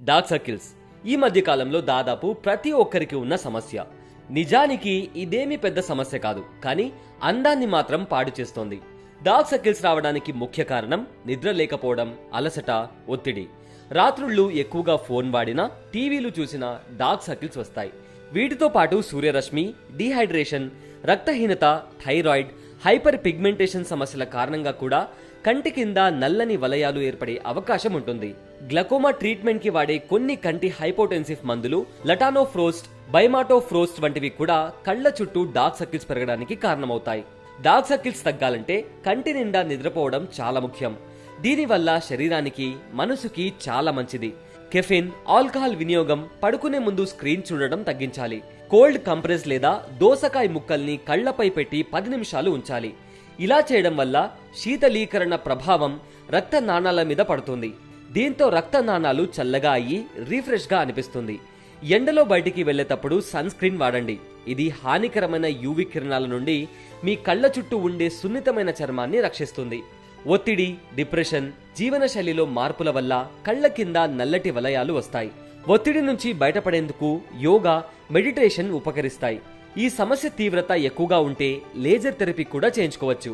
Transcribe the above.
Dark circles ఈ మధ్య కాలంలో దాదాపు ప్రతి ఒక్కరికి ఉన్న సమస్య. నిజానికి ఇదేమీ పెద్ద సమస్య కాదు కానీ అందాన్ని మాత్రం పాడు చేస్తోంది. డార్క్ సర్కిల్స్ రావడానికి ముఖ్య కారణం నిద్ర లేకపోవడం అలసట ఒత్తిడి. రాత్రుళ్ళు ఎక్కువగా ఫోన్ వాడినా టీవీలు చూసినా డార్క్ సర్కిల్స్ వస్తాయి. వీటితో పాటు సూర్యరశ్మి డీహైడ్రేషన్ రక్తహీనత థైరాయిడ్ హైపర్ పిగ్మెంటేషన్ సమస్యల కారణంగా కూడా కంటి కింద నల్లని వలయాలు ఏర్పడే అవకాశం ఉంటుంది. గ్లకోమా ట్రీట్మెంట్కి వాడే కొన్ని కంటి హైపోటెన్సివ్ మందులు లటానోఫ్రోస్ట్ బైమాటోఫ్రోస్ట్ వంటివి కూడా కళ్ళ చుట్టూ డార్క్ సర్కిల్స్ పెరగడానికి కారణమవుతాయి. డార్క్ సర్కిల్స్ తగ్గాలంటే కంటి నిండా నిద్రపోవడం చాలా ముఖ్యం. దీనివల్ల శరీరానికి మనసుకి చాలా మంచిది. కెఫిన్ ఆల్కహాల్ వినియోగం పడుకునే ముందు స్క్రీన్ చూడడం తగ్గించాలి. కోల్డ్ కంప్రెస్ లేదా దోసకాయ ముక్కల్ని కళ్ళపై పెట్టి పది నిమిషాలు ఉంచాలి. ఇలా చేయడం వల్ల శీతలీకరణ ప్రభావం రక్త నాణాల మీద పడుతుంది. దీంతో రక్త నాణాలు చల్లగా అయ్యి రీఫ్రెష్గా అనిపిస్తుంది. ఎండలో బయటికి వెళ్ళేటప్పుడు సన్ స్క్రీన్ వాడండి. ఇది హానికరమైన యూవి కిరణాల నుండి మీ కళ్ళ చుట్టూ ఉండే సున్నితమైన చర్మాన్ని రక్షిస్తుంది. ఒత్తిడి డిప్రెషన్ జీవనశైలిలో మార్పుల వల్ల కళ్ళ కింద నల్లటి వలయాలు వస్తాయి. ఒత్తిడి నుంచి బయటపడేందుకు యోగా మెడిటేషన్ ఉపకరిస్తాయి. ఈ సమస్య తీవ్రత ఎక్కువగా ఉంటే లేజర్ థెరపీ కూడా చేయించుకోవచ్చు.